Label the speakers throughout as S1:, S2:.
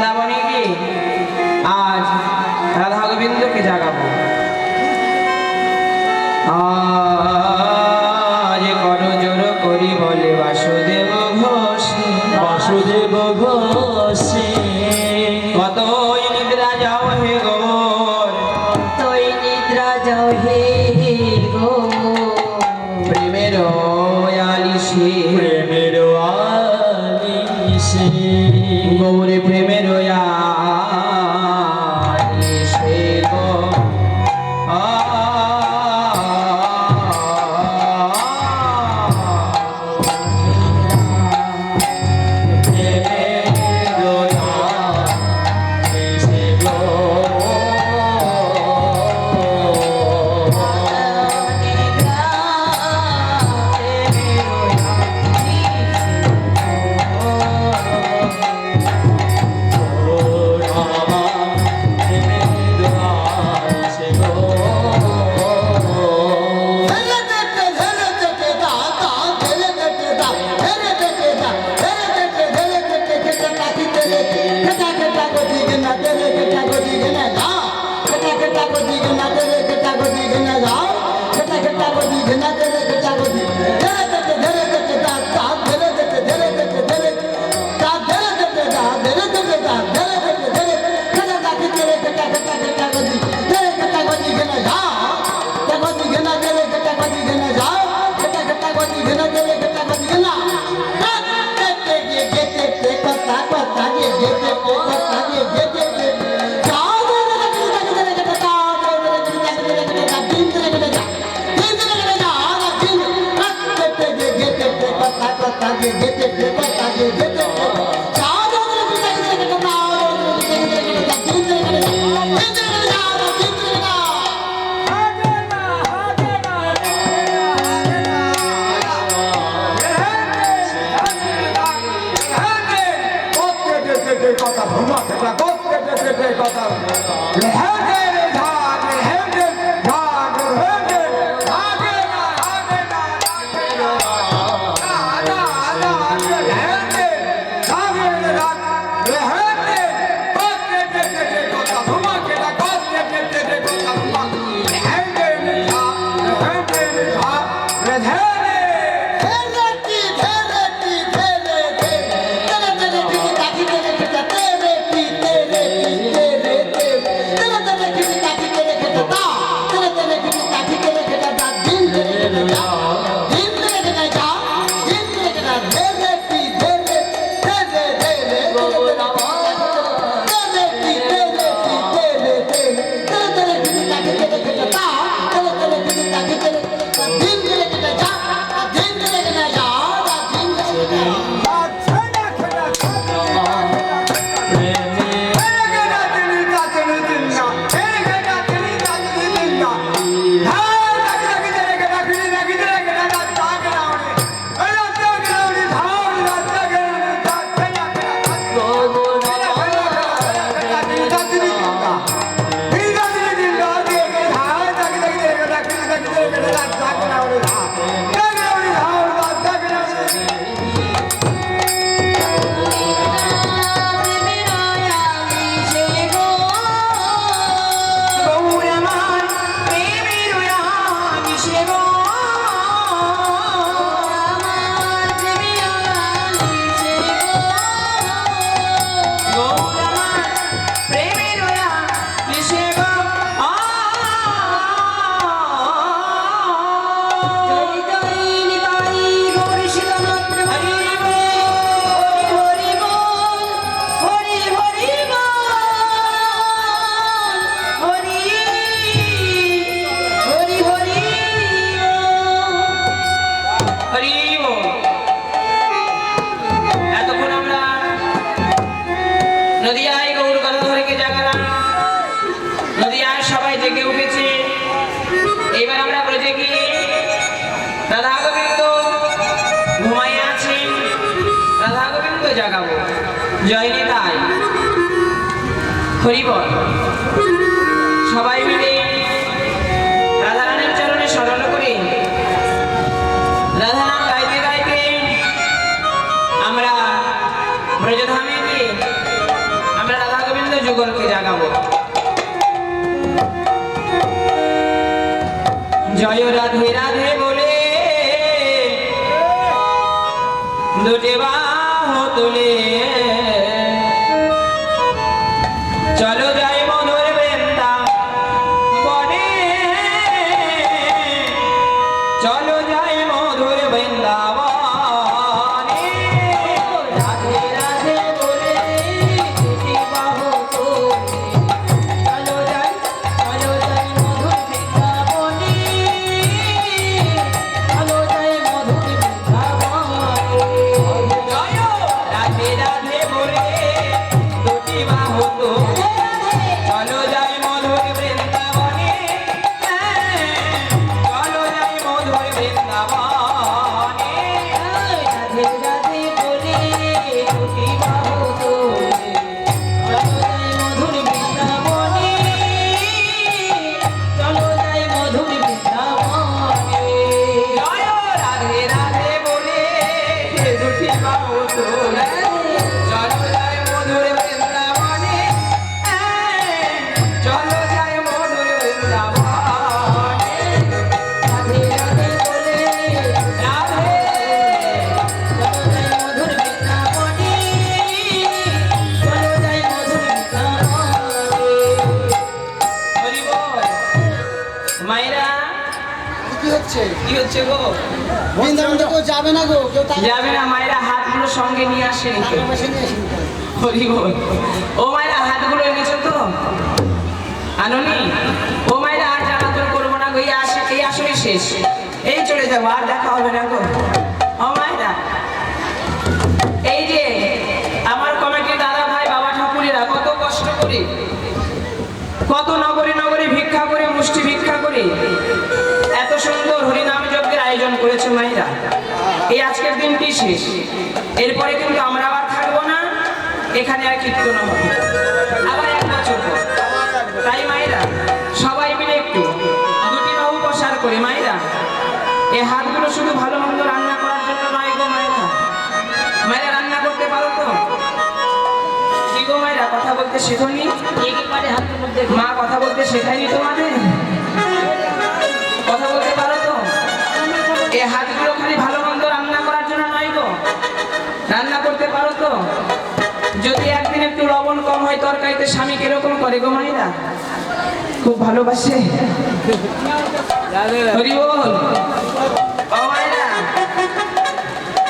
S1: বৃন্দাবনে গিয়ে আজ রাধা গোবিন্দকে জাগাবো।
S2: কথা ভুল কথা কথা
S1: হরিবল। সবাই মিলে রাধারানীর চরণে স্মরণ করে। রাধারাম গাইতে গাইতে আমরা ব্রজধামে গিয়ে আমরা
S3: রাধা
S4: গোবিন্দ যুগলকে জাগাবো।
S3: জয় রাধে রাধে বলে দুটি বাহ তোলে চলো
S1: কি হচ্ছে?
S3: কি হচ্ছে গো?
S1: বৃন্দাবন তো কেউ যাবে না গো? কেউ
S3: যাবে না মায়েরা হাতগুলো সঙ্গে নিয়ে হরি বল। ও মায়েরা হাতগুলো এনেছো তো? আননি? ও মায়েরা আর জ্বালাতন করব না গো এই আসে এই আসলে শেষ। এই চলে যাব আর দেখা হবে না গো। দিনটি শেষ। এরপরে কিন্তু আমরা আবার থাকব না। এখানে আর কীর্তন হবে আবার এক বছর তাই মায়েরা সবাই মিলে একটু দুটি বাহু প্রসার করে। মায়েরা এই হাতগুলো শুধু ভালো মন্দ রান্না করার জন্য নয় গো মায়েরা। মায়েরা রান্না করতে পারো তো? কি গো মায়েরা কথা বলতে শেখনি?
S4: একেবারে হাতের মধ্যে
S3: মা কথা বলতে শেখায়নি তোমাদের? একটু লবণ কম হয়, তরকারিতে স্বামী কীরকম করে গো মাইরা? খুব ভালোবাসে?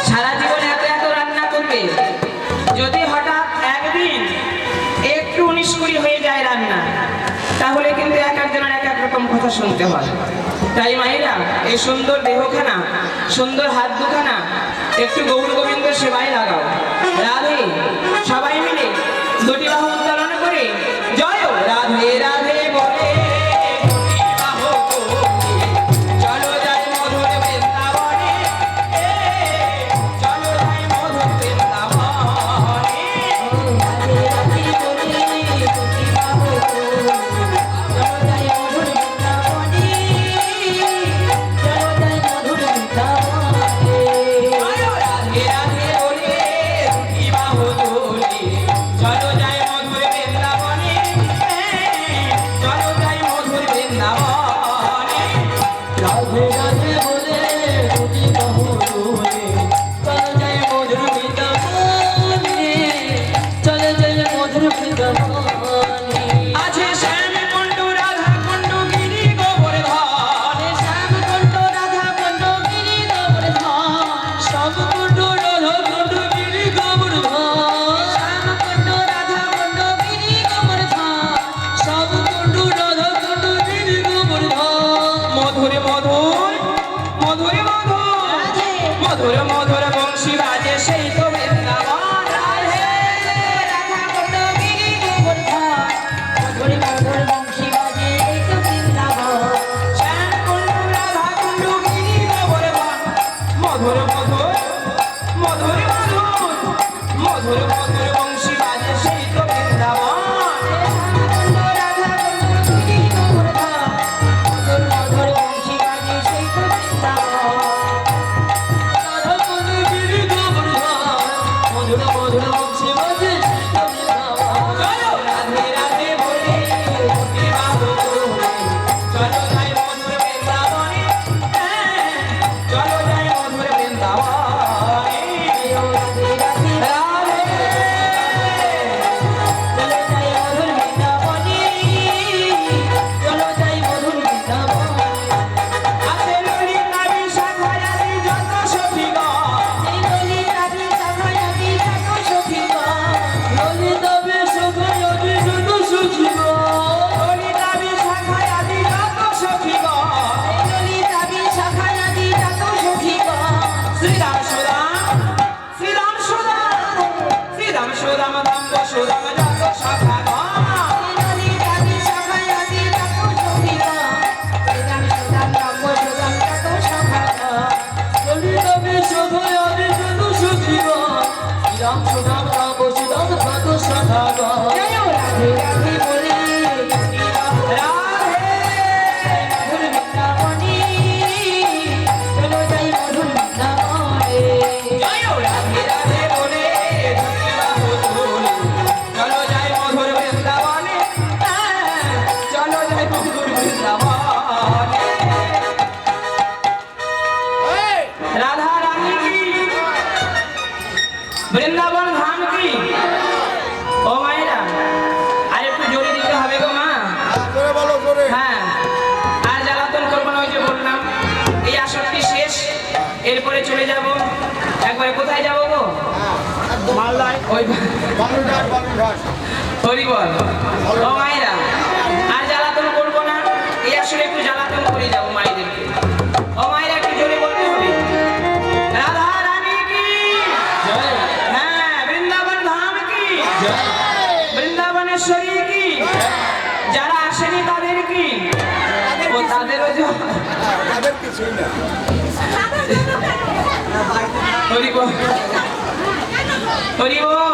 S3: সারা জীবন এত এত রান্না করবে, যদি হঠাৎ একদিন একটু উনিশ কুড়ি হয়ে যায় রান্না, তাহলে কিন্তু এক একজনের এক এক রকম কথা শুনতে হয়। তাই মায়েরা এই সুন্দর দেহখানা, সুন্দর হাত দুখানা, একটু গৌর গোবিন্দ সেবায় লাগাও। রাধে, সবাই মিলে দুটি
S5: Oh, শ্রীরাম সুদাম রাম সুদাম ভাগ
S4: জয় রাধে রাধে
S3: এরপরে চলে যাব। একবারে কোথায় যাব গো?
S2: মালদায়।
S3: ওই ও মায়েরা আর জ্বালাতন করব না। এই আসলে একটু জ্বালাতন করে যাব মায়েদেরকে ও মায়েরা একটু জোরে বলতে হবে। রাধা রানী কি? হ্যাঁ বৃন্দাবন ধাম কি? বৃন্দাবনেশ্বরী কি? যারা আসেনি তাদের কি? ও তাদেরও
S2: তাদের কিছুই না।
S3: হরি বল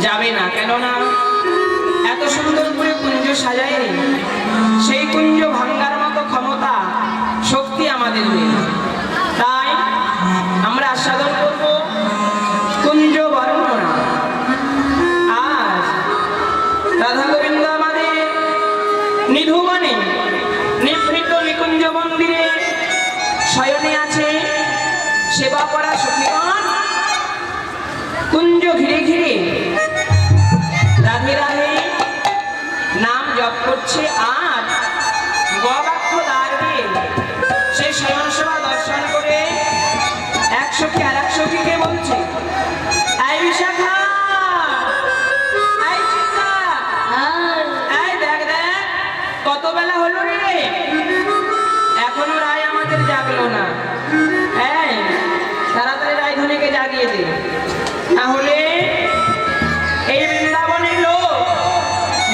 S3: যাবে না। কেননা এত সুন্দর করে কুঞ্জ সাজায়নি। সেই কুঞ্জ ভাঙ্গার মতো ক্ষমতা, শক্তি আমাদের নেই। তাই আমরা আস্বাদন করব কুঞ্জ বর্ণনা। আজ রাধা গোবিন্দ আমাদের নিধুবনে নিভৃত নিকুঞ্জ মন্দিরে শয়নে আছে সেবা করা সখীগণ। কুঞ্জ ঘিরে ঘিরে এক সখী আর এক সখীকে বলছে? এই বিশাখা! এই চিন্তা! এই দেখ দেখ, কত বেলা হলো রে? এখনও রায় আমাদের জাগলো না। এই, তাড়াতাড়ি রায়ধনীকে জাগিয়ে দে। তাহলে এই বৃন্দাবনের লোক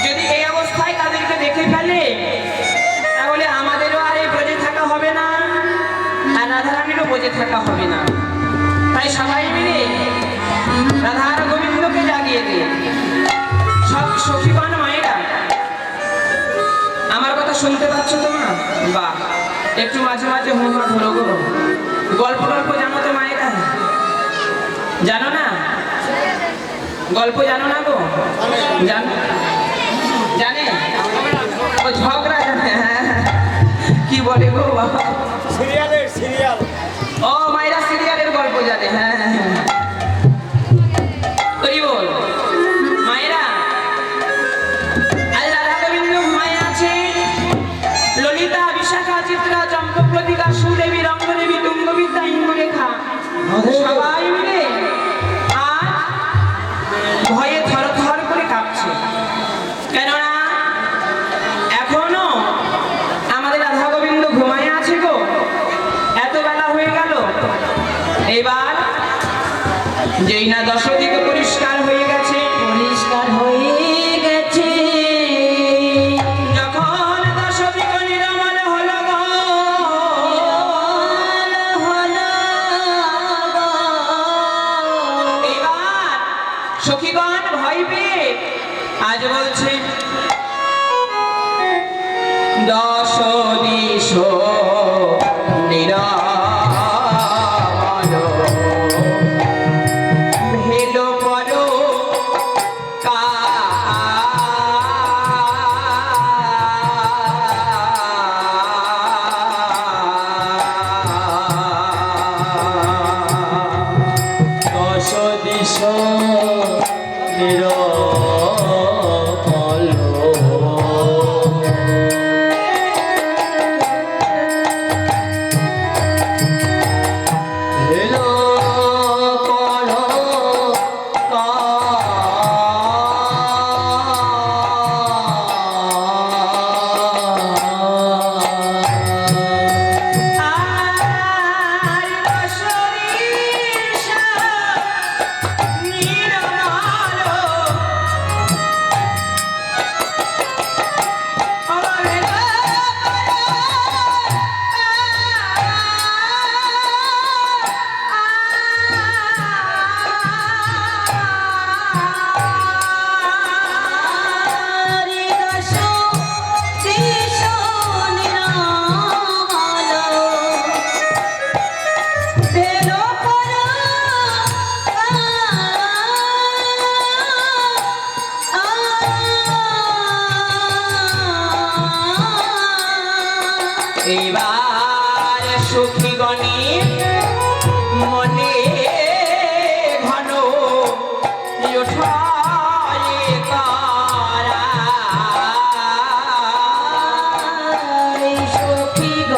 S3: যদি এই অবস্থায় তাদেরকে দেখে ফেলে, তাহলে আমাদেরও আর এই ব্রজে থাকা হবে না, আর রাধারানীরও ব্রজে থাকা হবে না। সবাই মিলে রাধার গোবিন্দকে জাগিয়ে দিয়ে। সব সখীগণ মায়েরা, আমার কথা শুনতে পাচ্ছ তোমরা? বাহ, একটু মাঝে মাঝে হুমা ধরো গো। গল্প টল্প জানো তো মায়েরা? জানো না? গল্প জানো না গো? জানে? যেই না দশদিক পরিষ্কার হয়ে আর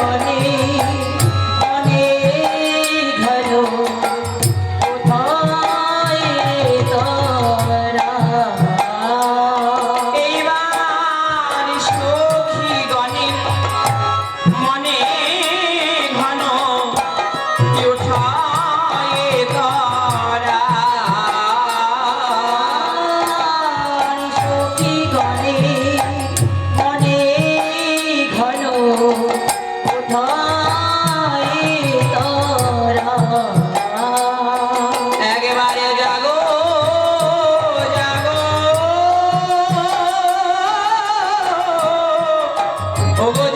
S3: সখী ওগো জয়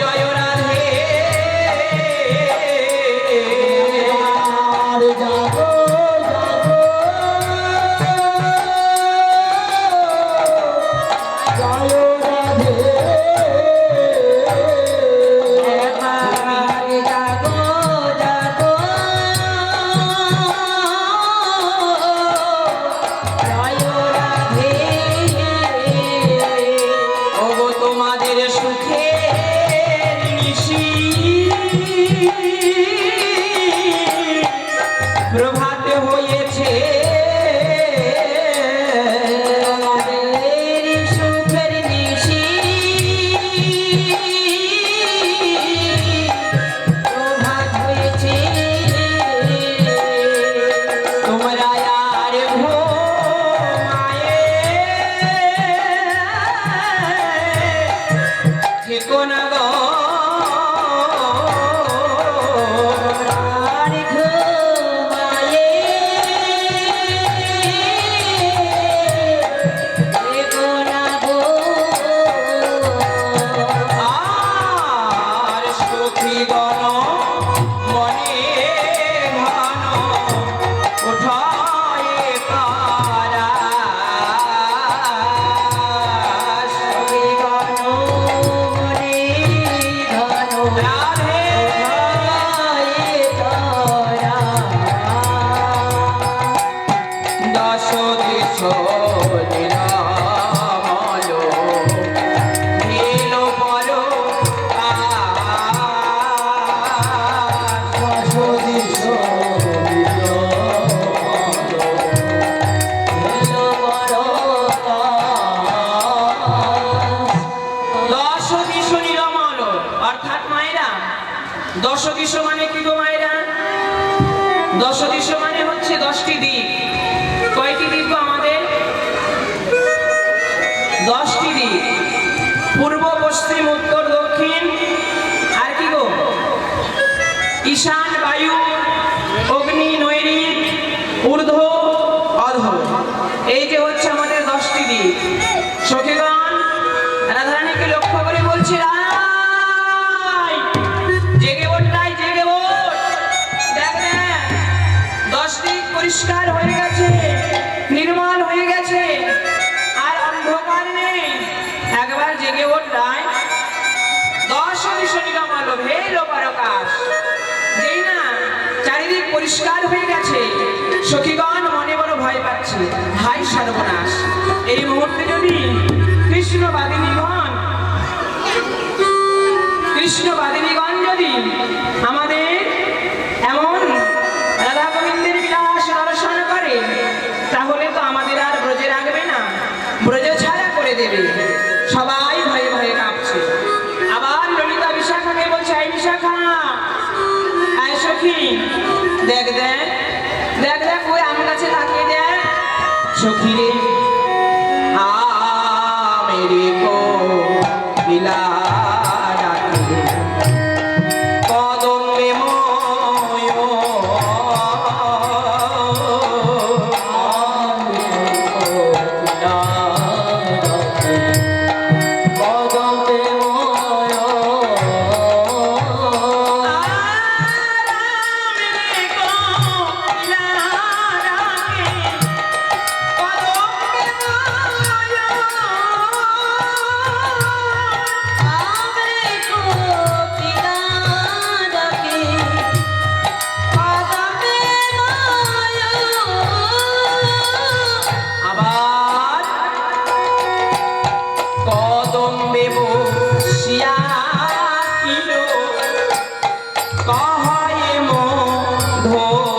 S3: ઈશાન વાયુ পরিষ্কার হয়ে গেছে Oh.